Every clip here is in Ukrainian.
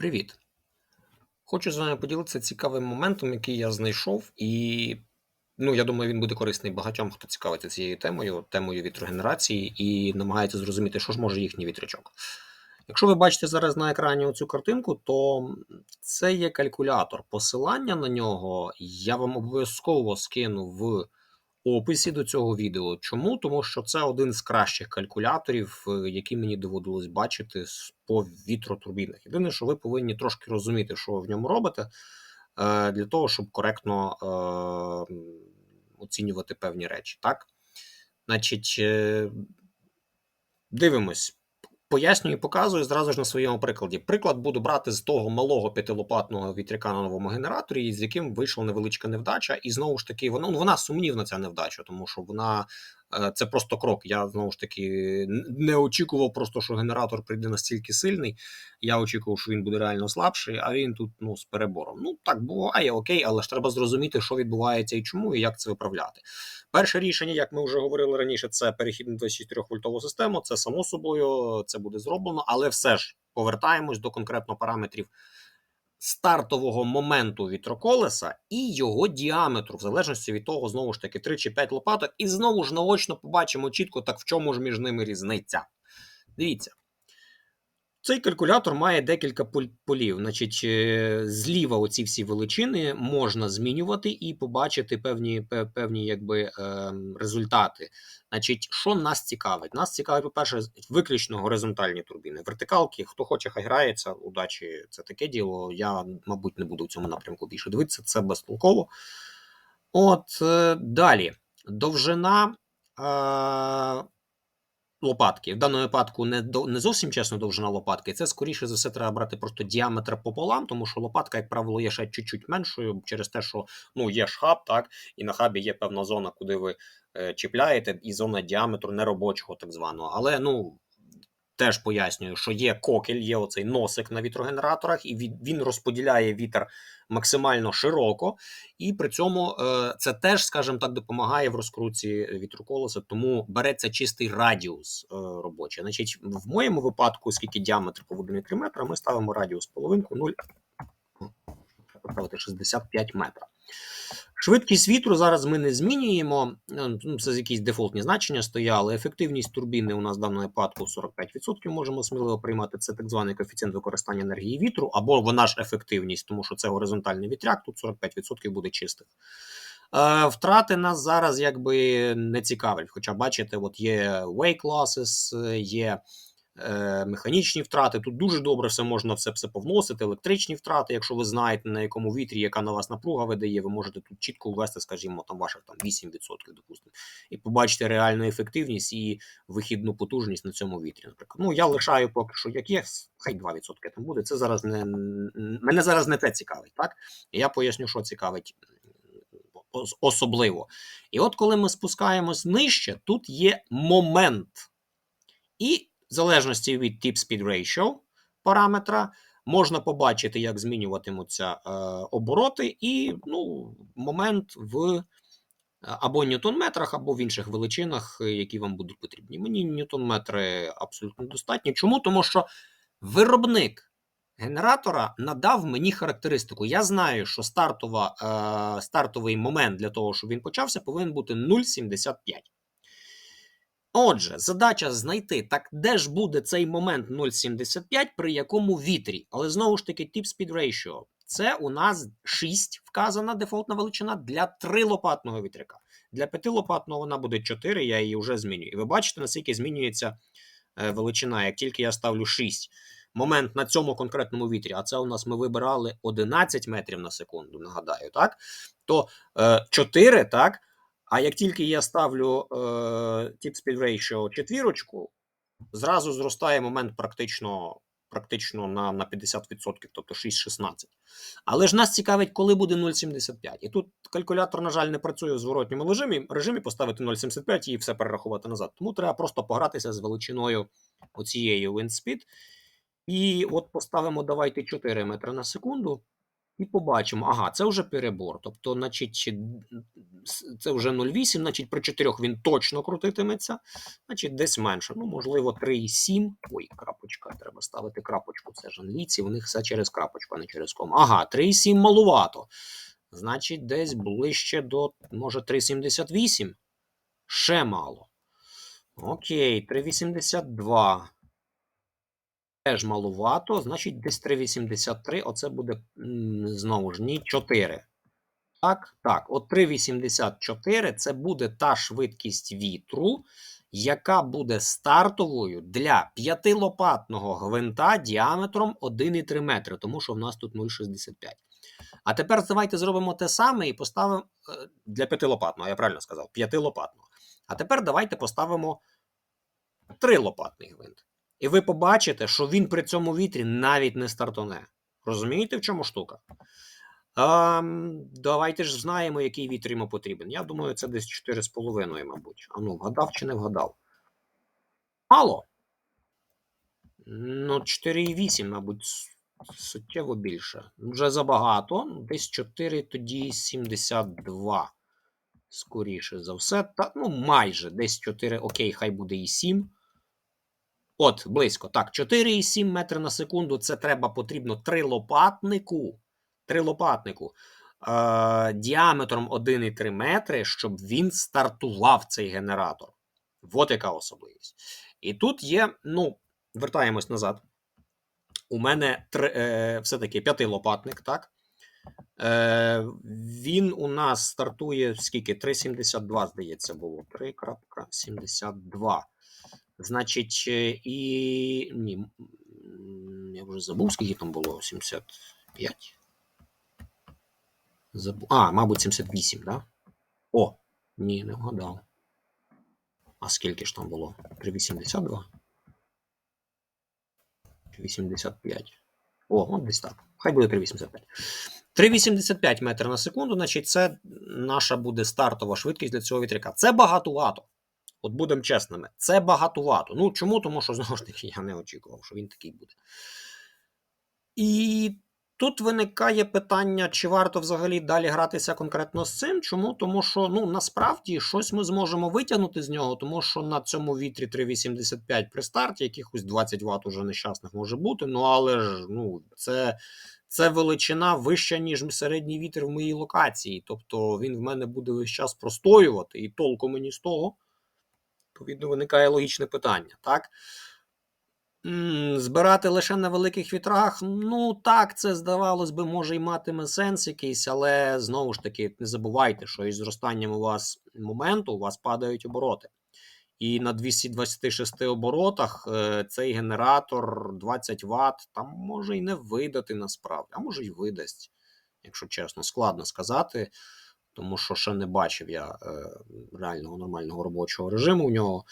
Привіт! Хочу з вами поділитися цікавим моментом, який я знайшов, і ну, я думаю, він буде корисний багатьом, хто цікавиться цією темою, темою вітрогенерації, і намагається зрозуміти, що ж може їхній вітрячок. Якщо ви бачите зараз на екрані оцю картинку, то це є калькулятор. Посилання на нього я вам обов'язково скину в описі до цього відео. Чому? Тому що це один з кращих калькуляторів, е, які мені доводилось бачити по вітротурбінах. Єдине, що ви повинні трошки розуміти, що ви в ньому робите, е, для того, щоб коректно е, оцінювати певні речі. Так? Значить, дивимось. Пояснюю і показую зразу ж на своєму прикладі. Приклад буду брати з того малого п'ятилопатного вітряка на новому генераторі, з яким вийшла невеличка невдача. І знову ж таки, вона, ну, вона сумнівна ця невдача, тому що вона це просто крок. Я знову ж таки не очікував просто, що генератор прийде настільки сильний. Я очікував, що він буде реально слабший, а він тут ну, з перебором. Ну так буває, окей, але ж треба зрозуміти, що відбувається і чому, і як це виправляти. Перше рішення, як ми вже говорили раніше, це перехід на 24 вольтову систему. Це само собою це буде зроблено, але все ж повертаємось до конкретно параметрів стартового моменту вітроколеса і його діаметру, в залежності від того, знову ж таки, 3 чи 5 лопаток, і знову ж наочно побачимо чітко, так в чому ж між ними різниця. Дивіться. Цей калькулятор має декілька полів. Значить, е, зліва оці всі величини можна змінювати і побачити певні, певні якби, ем, результати. Значить, що нас цікавить? Нас цікавить, по-перше, виключно горизонтальні турбіни. Вертикалки, хто хоче, хай грається, удачі, це таке діло. Я, мабуть, не буду в цьому напрямку більше дивитися, це безтолково. От е, далі. Довжина. Лопатки. В даному випадку не, до, не зовсім чесно довжина лопатки. Це скоріше за все треба брати просто діаметр пополам, тому що лопатка, як правило, є ще чуть-чуть меншою через те, що ну, є ж хаб, так, і на хабі є певна зона, куди ви е, чіпляєте, і зона діаметру неробочого, так званого. Але ну. Теж пояснюю, що є кокель, є оцей носик на вітрогенераторах, і він, розподіляє вітер максимально широко, і при цьому е, це теж, скажімо так, допомагає в розкрутці вітроколеса, тому береться чистий радіус е, робочий. Значить, в моєму випадку, оскільки діаметр поводу 3 метра, ми ставимо радіус половинку 0, поправити 65 метра. Швидкість вітру зараз ми не змінюємо. е, ну, Це якісь дефолтні значення стояли. Ефективність турбіни у нас в даному випадку 45%. Можемо сміливо приймати. Це так званий коефіцієнт використання енергії вітру, або вона ж ефективність, тому що це горизонтальний вітряк, тут 45% буде чистих. Е, Втрати нас зараз якби не цікавлять. Хоча, бачите, от є wake losses, е, є е, механічні втрати. Тут дуже добре все можна все, все повносити, електричні втрати. Якщо ви знаєте, на якому вітрі, яка на вас напруга видає, ви можете тут чітко ввести, скажімо, там ваших там 8%, допустимо, і побачити реальну ефективність і вихідну потужність на цьому вітрі. Наприклад, ну я лишаю поки що як є, хай 2% там буде. Це зараз не мене зараз не те цікавить. Так я поясню, що цікавить особливо. І от коли ми спускаємось нижче, тут є момент. І в залежності від tip speed ratio параметра можна побачити, як змінюватимуться е, обороти, і ну, момент в е, або ньютон-метрах, або в інших величинах, е, які вам будуть потрібні. Мені ньютон-метри абсолютно достатні. Чому? Тому що виробник генератора надав мені характеристику. Я знаю, що стартова, е, стартовий момент для того, щоб він почався, повинен бути 0,75. Отже, задача знайти, так де ж буде цей момент 0,75 при якому вітрі. Але знову ж таки, tip speed ratio. Це у нас 6 вказана дефолтна величина для 3 лопатного вітряка. Для 5 лопатного вона буде 4, я її вже змінюю. І ви бачите, наскільки змінюється е, величина, як тільки я ставлю 6. Момент на цьому конкретному вітрі, а це у нас ми вибирали 11 метрів на секунду, нагадаю, так? То е, 4, так? А як тільки я ставлю е, tip speed ratio четвірочку, зразу зростає момент практично, практично на, на 50%, тобто 6-16. Але ж нас цікавить, коли буде 0,75. І тут калькулятор, на жаль, не працює в зворотньому режимі, режимі поставити 0,75 і все перерахувати назад. Тому треба просто погратися з величиною оцієї wind speed. І от поставимо давайте 4 метри на секунду. І побачимо, ага, це вже перебор. Тобто, значить, це вже 0,8, значить, при 4 він точно крутитиметься, значить, десь менше. Ну, можливо, 3,7. Ой, крапочка, треба ставити крапочку. Це ж англійці, у них все через крапочку, а не через кому. Ага, 3,7 малувато. Значить, десь ближче до, може, 3,78. Ще мало. Окей, 3,82. Теж малувато, значить, десь 3,83. Оце буде знову ж ні, 4. Так, так. От 3,84 це буде та швидкість вітру, яка буде стартовою для п'ятилопатного гвинта діаметром 1,3 метри, тому що в нас тут 0,65. А тепер давайте зробимо те саме і поставимо е, для п'ятилопатного, я правильно сказав, п'ятилопатного. А тепер давайте поставимо трилопатний гвинт. І ви побачите, що він при цьому вітрі навіть не стартоне. Розумієте, в чому штука? Ем, давайте ж знаємо, який вітер йому потрібен. Я думаю, це десь 4,5, мабуть. А ну, вгадав чи не вгадав? Мало. Ну, 4,8, мабуть, суттєво більше. Вже забагато. Десь 4, тоді 72. Скоріше за все. Та, ну, майже десь 4, окей, хай буде і 7. От, близько. Так, 4,7 метри на секунду. Це треба потрібно трилопатнику. Трилопатнику. Е, діаметром 1,3 метри, щоб він стартував цей генератор. От яка особливість. І тут є, ну, вертаємось назад. У мене три, е, все-таки п'ятилопатник, так? Е, він у нас стартує скільки? 3,72, здається, було. 3,72. Значить, і. Ні. Я вже забув, скільки там було? 75. Забув. А, мабуть, 78, да? О, ні, не вгадав. А скільки ж там було? 382? 85? О, от десь так. Хай буде 385. 3,85 метрів на секунду, значить, це наша буде стартова швидкість для цього вітряка. Це багатувато. От будемо чесними, це багатувато. Ну чому? Тому що знову ж таки я не очікував, що він такий буде. І тут виникає питання, чи варто взагалі далі гратися конкретно з цим. Чому? Тому що ну насправді щось ми зможемо витягнути з нього, тому що на цьому вітрі 3,85 при старті, якихось 20 Вт уже нещасних може бути. Ну але ж ну це. Це величина вища, ніж середній вітер в моїй локації. Тобто він в мене буде весь час простоювати, і толку мені з того. Відповідно, виникає логічне питання, так? Збирати лише на великих вітрах, ну так, це здавалось би, може й матиме сенс якийсь, але знову ж таки, не забувайте, що із зростанням у вас моменту у вас падають обороти. І на 226 оборотах е, цей генератор 20 Вт там може й не видати насправді, а може й видасть, якщо чесно, складно сказати, тому що ще не бачив я е, реального нормального робочого режиму у нього.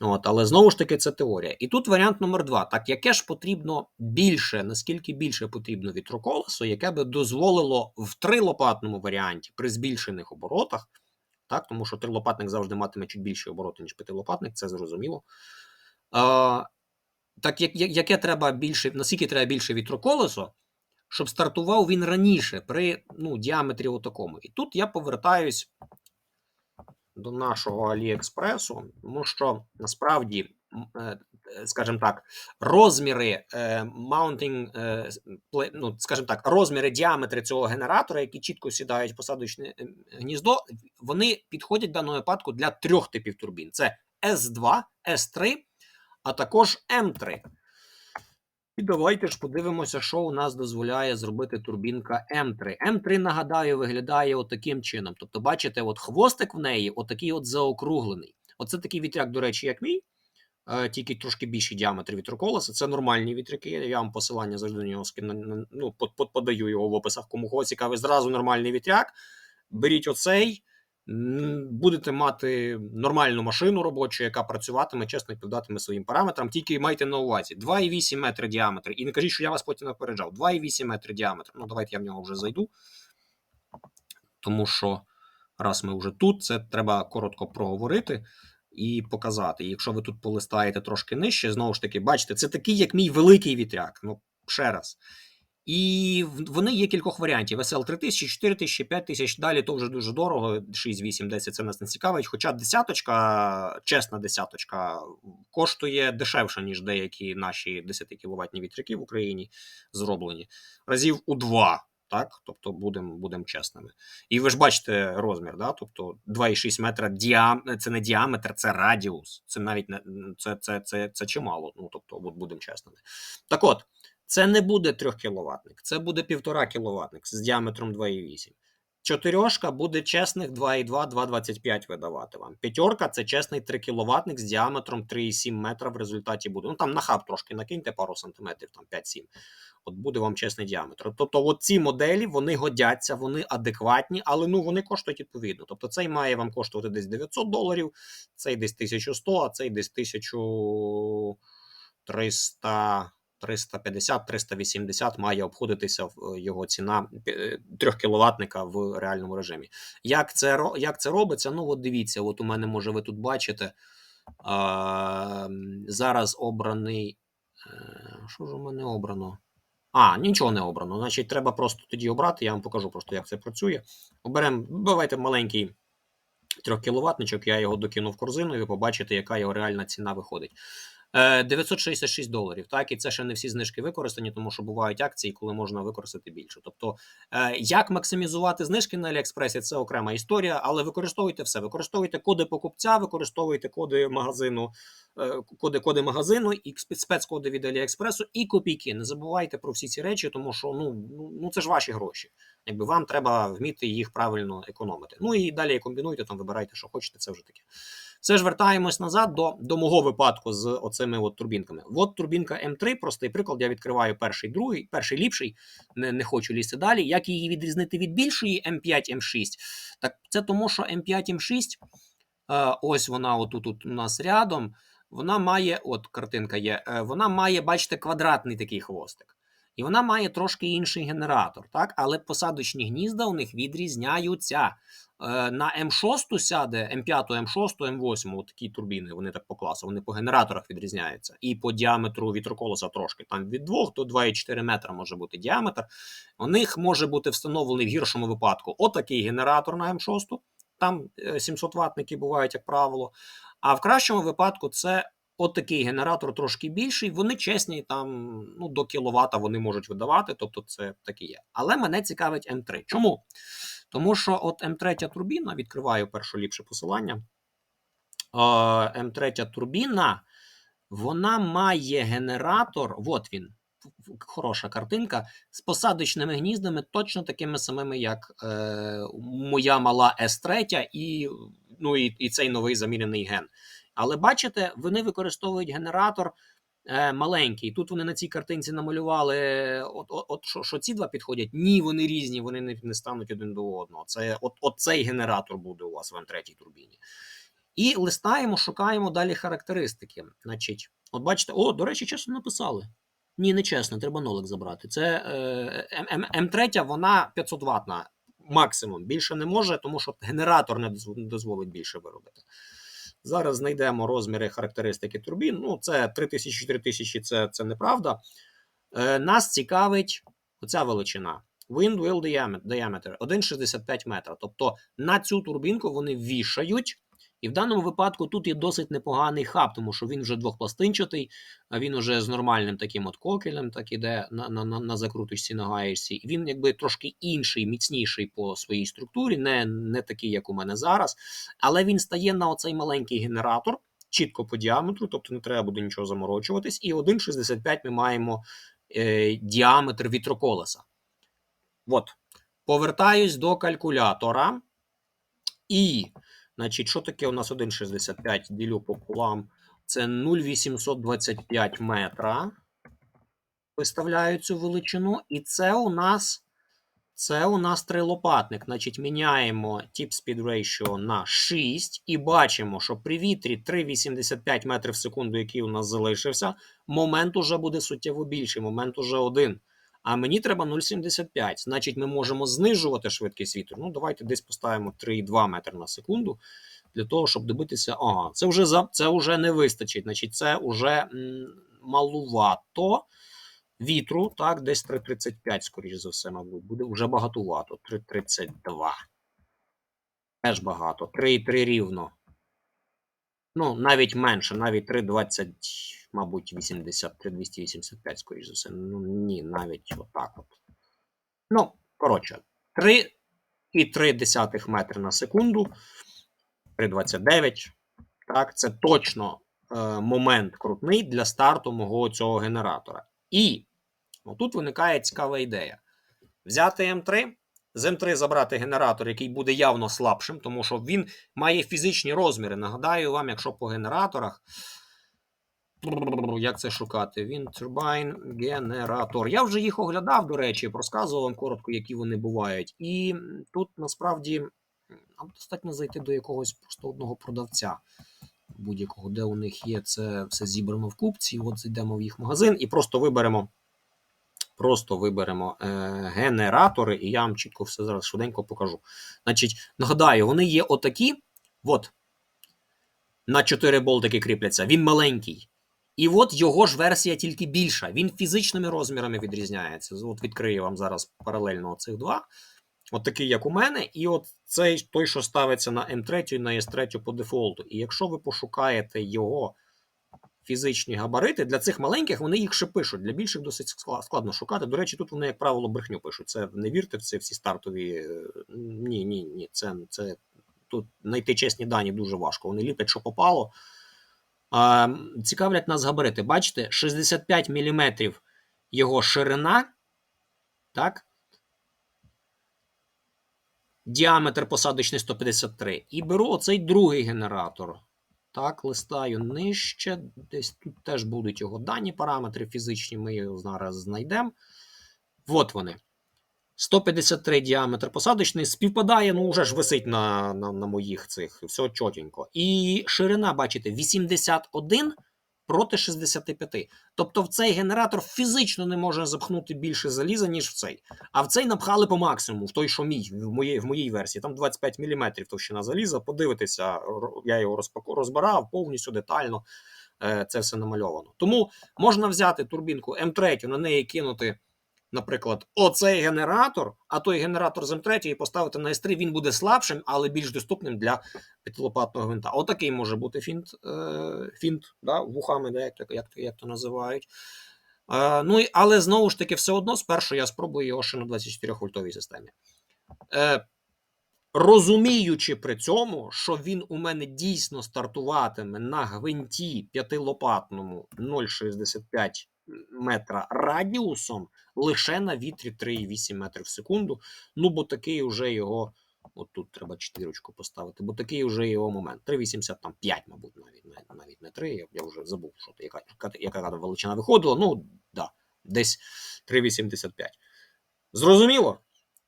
От, але знову ж таки, це теорія. І тут варіант номер два. Так, яке ж потрібно більше, наскільки більше потрібно вітроколесо, яке би дозволило в трилопатному варіанті при збільшених оборотах, так, тому що трилопатник завжди матиме чуть більші обороти, ніж п'ятилопатник, це зрозуміло. А, так, як, як- яке треба більше, наскільки треба більше вітроколесо, щоб стартував він раніше при ну, діаметрі отакому. І тут я повертаюсь до нашого Аліекспресу, тому що насправді, е, е, скажімо так, розміри е, mounting, е, пле- ну, скажімо так, розміри діаметри цього генератора, які чітко сідають в посадочне е, гніздо, вони підходять в даному випадку для трьох типів турбін: це S2, S3, а також M3. І давайте ж подивимося, що у нас дозволяє зробити турбінка М3. М3, нагадаю, виглядає отаким чином. Тобто, бачите, от хвостик в неї отакий от заокруглений. Оце такий вітряк, до речі, як мій, е, тільки трошки більший діаметр вітроколеса. Це нормальні вітряки. Я вам посилання завжди на нього скину, ну, под- под- подаю його в описах. Кому кого цікавий, зразу нормальний вітряк. Беріть оцей. Будете мати нормальну машину робочу, яка працюватиме, чесно відповідатиме своїм параметрам. Тільки майте на увазі 2,8 метри діаметр. І не кажіть, що я вас потім напереджав. 2,8 метри діаметр. Ну, давайте я в нього вже зайду. Тому що раз ми вже тут, це треба коротко проговорити і показати. Якщо ви тут полистаєте трошки нижче, знову ж таки, бачите, це такий, як мій великий вітряк. Ну, ще раз. І вони є кількох варіантів: SL 3000, 4000, 5000, далі то вже дуже дорого, 6, 8, 10 це нас не цікавить. Хоча десяточка, чесна десяточка, коштує дешевше, ніж деякі наші 10 кіловатні вітряки в Україні зроблені. Разів у два. Так, тобто будемо будем чесними. І ви ж бачите розмір, да? тобто 2,6 метра діам... це не діаметр, це радіус. Це навіть не це, це, це, це чимало. Ну тобто, будемо чесними. Так от, це не буде 3 кіловатник, це буде 1,5 кіловатник з діаметром 2,8. Чотирьошка буде чесних 2,2, 2,25 видавати вам. П'ятерка це чесний 3 кіловатник з діаметром 3,7 метра в результаті буде. Ну там на хаб трошки накиньте пару сантиметрів, там 5-7. От буде вам чесний діаметр. Тобто, от ці моделі вони годяться, вони адекватні, але ну вони коштують відповідно. Тобто, цей має вам коштувати десь 900 доларів, цей десь 1100, а цей десь 1300. 350-380 має обходитися його ціна 3 кіловатника в реальному режимі. Як це, як це робиться? Ну, от дивіться, от у мене, може, ви тут бачите. А, зараз обраний. е, Що ж у мене обрано? А, нічого не обрано. Значить, треба просто тоді обрати. Я вам покажу просто, як це працює. Оберемо, давайте маленький 3 кіловатничок, я його докину в корзину, і ви побачите, яка його реальна ціна виходить. Е, 966 доларів. Так, і це ще не всі знижки використані, тому що бувають акції, коли можна використати більше. Тобто, е, як максимізувати знижки на Аліекспресі, це окрема історія, але використовуйте все. Використовуйте коди покупця, використовуйте коди магазину, е, коди, коди магазину і спецкоди від Аліекспресу і копійки. Не забувайте про всі ці речі, тому що ну, ну, ну це ж ваші гроші. Якби вам треба вміти їх правильно економити. Ну і далі комбінуйте, там вибирайте, що хочете, це вже таке. Все ж вертаємось назад до, до мого випадку з оцими от турбінками. От турбінка М3, простий приклад. Я відкриваю перший, другий, перший ліпший, не, не хочу лізти далі. Як її відрізнити від більшої М5, М6? Так це тому, що М5, М6, е, ось вона отут от у нас рядом. Вона має, от картинка є, е, вона має, бачите, квадратний такий хвостик. І вона має трошки інший генератор, так? але посадочні гнізда у них відрізняються. Е, На М6 сяде М5, М6, М8, от такі турбіни, вони так по класу, вони по генераторах відрізняються. І по діаметру вітроколеса трошки. Там від 2 до 2,4 метра може бути діаметр. У них може бути встановлений в гіршому випадку отакий генератор на М6, там е, 700 ватники бувають, як правило. А в кращому випадку це от такий генератор трошки більший. Вони чесні, там ну, до кіловата вони можуть видавати, тобто це таке є. Але мене цікавить М3. Чому? Тому що от М3 турбіна, відкриваю перше ліпше посилання. Е, М3 турбіна, вона має генератор, от він, хороша картинка, з посадочними гніздами, точно такими самими, як е, моя мала С3 і, ну, і, і цей новий заміряний ген. Але бачите, вони використовують генератор е, маленький. Тут вони на цій картинці намалювали, от, от, от що, що ці два підходять. Ні, вони різні, вони не, не стануть один до одного. Це от, от цей генератор буде у вас в М3 турбіні. І листаємо, шукаємо далі характеристики. Значить, от бачите, о, до речі, чесно написали. Ні, не чесно, треба нолик забрати. Це е, М, М, М3, вона 500 ватна максимум. Більше не може, тому що генератор не дозволить більше виробити. Зараз знайдемо розміри характеристики турбін. Ну, це 3000-4000, це, це неправда. Е, нас цікавить оця величина. Wind wheel diameter, diameter 1,65 метра. Тобто на цю турбінку вони вішають. І в даному випадку тут є досить непоганий хаб, тому що він вже двохпластинчатий, а він уже з нормальним таким от кокелем, так іде на, на, на, на закруточці, на гаєчці. І він якби трошки інший, міцніший по своїй структурі, не, не такий, як у мене зараз. Але він стає на оцей маленький генератор, чітко по діаметру, тобто не треба буде нічого заморочуватись. І 1,65 ми маємо е, діаметр вітроколеса. От. Повертаюсь до калькулятора. І, значить, що таке у нас 1,65 ділю пополам? Це 0,825 метра. Виставляю цю величину. І це у нас це у нас трилопатник. Значить, міняємо tip speed ratio на 6 і бачимо, що при вітрі 3,85 метрів в секунду, який у нас залишився, момент уже буде суттєво більший, момент уже один. А мені треба 0,75. Значить, ми можемо знижувати швидкість вітру. Ну, давайте десь поставимо 3,2 метри на секунду для того, щоб добитися. Ага, це вже за це вже не вистачить. Значить, це вже малувато. вітру, так, десь 3,35, скоріш за все, мабуть, буде вже багатувато. 3,32. Теж багато. 3,3 рівно. Ну, навіть менше, навіть 3,20, мабуть, 80, 3,285, скоріш за все. Ну, ні, навіть отак от. Ну, коротше, 3,3 метри на секунду. 3,29. Так, це точно е, момент крутний для старту мого цього генератора. І тут виникає цікава ідея: взяти М3, з М3 забрати генератор, який буде явно слабшим, тому що він має фізичні розміри. Нагадаю вам, якщо по генераторах. Як це шукати? Він турбайн генератор. Я вже їх оглядав, до речі, розказував вам коротко, які вони бувають. І тут насправді нам достатньо зайти до якогось просто одного продавця будь-якого, де у них є це все зібрано в купці. От зайдемо в їх магазин і просто виберемо. Просто виберемо е, генератори, і я вам чітко все зараз швиденько покажу. Значить, нагадаю, вони є отакі. От. На 4 болтики кріпляться. Він маленький. І от його ж версія тільки більша. Він фізичними розмірами відрізняється. От відкрию вам зараз паралельно цих два. От такий, як у мене, і от цей той, що ставиться на М3 і на С3 по дефолту. І якщо ви пошукаєте його фізичні габарити, для цих маленьких вони їх ще пишуть. Для більших досить складно шукати. До речі, тут вони, як правило, брехню пишуть. Це не вірте в це всі стартові. е, Ні, ні, ні. Це, це тут знайти чесні дані дуже важко. Вони ліпять, що попало. Цікавлять нас габарити. Бачите, 65 мм його ширина. Так? Діаметр посадочний 153. І беру оцей другий генератор. Так, листаю нижче. Десь тут теж будуть його дані параметри фізичні, ми його зараз знайдемо. От вони. 153 діаметр посадочний, співпадає, ну вже ж висить на на, на моїх цих, все чотенько. І ширина, бачите, 81 проти 65. Тобто в цей генератор фізично не може запхнути більше заліза, ніж в цей. А в цей напхали по максимуму, в той, що мій, в моїй в моїй версії. Там 25 мм товщина заліза. Подивитися, я його розпаку, розбирав повністю детально. Е, це все намальовано. Тому можна взяти турбінку М3, на неї кинути. Наприклад, оцей генератор, а той генератор з М3 і поставити на S3, він буде слабшим, але більш доступним для п'ятилопатного гвинта. Отакий може бути фінт, е, фінт да, вухами, да, як, як, як то називають. Е, ну, Але знову ж таки, все одно спершу я спробую його ще на 24 вольтовій системі. Е, Розуміючи при цьому, що він у мене дійсно стартуватиме на гвинті п'ятилопатному 0,65 метра радіусом лише на вітрі 3,8 метрів в секунду. Ну, бо такий вже його. От тут треба чотирочку поставити, бо такий вже його момент. 3,85, мабуть, навіть навіть не 3. Я, вже забув, що яка, яка величина виходила. Ну, да, десь 3,85. Зрозуміло?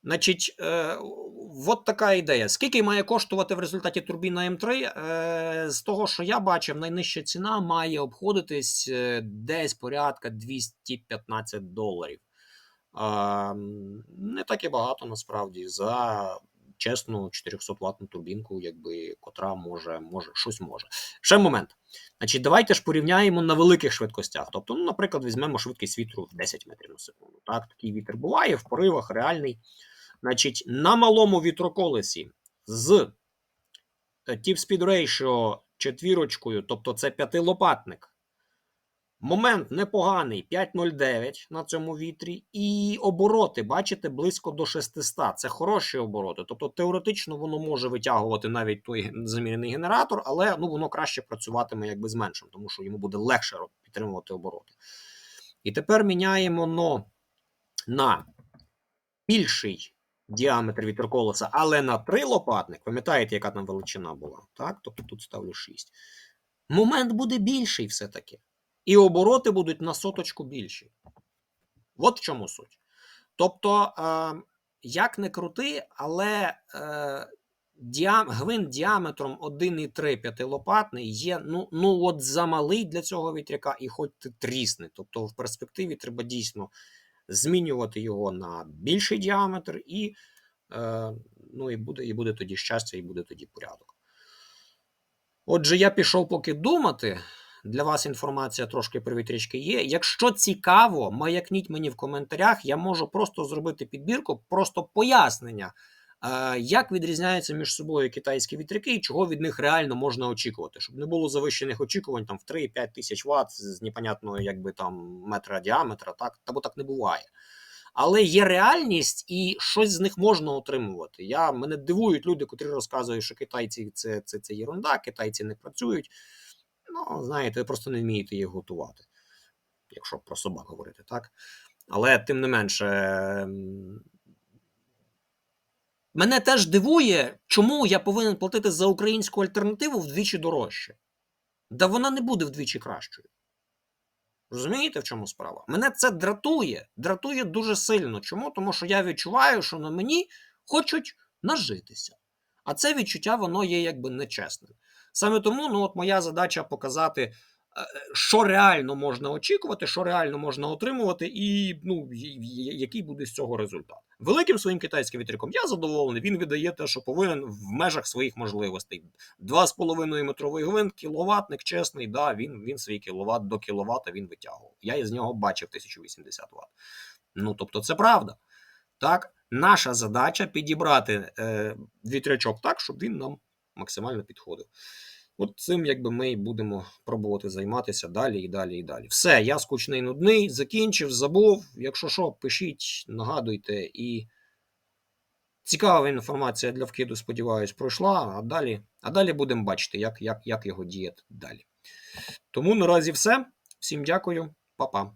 Значить, е, от така ідея. Скільки має коштувати в результаті турбіна М3? Е, з того, що я бачив, найнижча ціна має обходитись е, десь порядка 215 доларів. Е, не так і багато насправді за чесну 400 ватну турбінку, якби котра може, може щось може. Ще момент. Значить, давайте ж порівняємо на великих швидкостях. Тобто, ну, наприклад, візьмемо швидкість вітру в 10 метрів на секунду. Так, такий вітер буває в поривах, реальний. Значить, на малому вітроколесі з Tip Speed Ratio четвірочкою, тобто це п'ятилопатник. Момент непоганий 5,09 на цьому вітрі. І обороти, бачите, близько до 600. Це хороші обороти. Тобто, теоретично воно може витягувати навіть той замірений генератор, але ну, воно краще працюватиме якби з меншим, тому що йому буде легше підтримувати обороти. І тепер міняємо но на більший діаметр вітроколеса, але на три лопатник, пам'ятаєте, яка там величина була? Так? Тобто тут ставлю 6. Момент буде більший все-таки. І обороти будуть на соточку більші. От в чому суть. Тобто, е, як не крути, але е, діам, гвинт діаметром 1,3 п'ятилопатний є ну, ну от замалий для цього вітряка, і хоч ти трісне. Тобто, в перспективі треба дійсно змінювати його на більший діаметр, і е, ну, і, буде, і буде тоді щастя, і буде тоді порядок. Отже, я пішов поки думати для вас інформація трошки про вітрячки є. Якщо цікаво, маякніть мені в коментарях, я можу просто зробити підбірку, просто пояснення, як відрізняються між собою китайські вітряки і чого від них реально можна очікувати, щоб не було завищених очікувань там в 3-5 тисяч Вт з непонятного якби там метра діаметра, так, та так не буває. Але є реальність, і щось з них можна отримувати. Я, мене дивують люди, котрі розказують, що китайці це, це, це єрунда, китайці не працюють. Ну, знаєте, ви просто не вмієте їх готувати, якщо про собак говорити, так? Але тим не менше, ем, мене теж дивує, чому я повинен платити за українську альтернативу вдвічі дорожче. Да вона не буде вдвічі кращою. Розумієте, в чому справа? Мене це дратує, дратує дуже сильно. Чому? Тому що я відчуваю, що на мені хочуть нажитися. А це відчуття воно є якби нечесним. Саме тому ну, от моя задача показати, е, що реально можна очікувати, що реально можна отримувати, і ну, який буде з цього результат. Великим своїм китайським вітряком я задоволений. Він видає те, що повинен в межах своїх можливостей. 2,5 метровий гвинт, кіловатник, чесний, да, він, він свій кіловат до кіловата він витягував. Я із нього бачив 1080 Вт. Ну, тобто, це правда. Так, наша задача підібрати е, вітрячок так, щоб він нам максимально підходив. От цим якби ми і будемо пробувати займатися далі і далі і далі. Все, я скучний нудний, закінчив, забув. Якщо що, пишіть, нагадуйте і. Цікава інформація для вкиду, сподіваюсь, пройшла. А далі, а далі будемо бачити, як, як, як його діяти далі. Тому наразі все. Всім дякую, Па-па.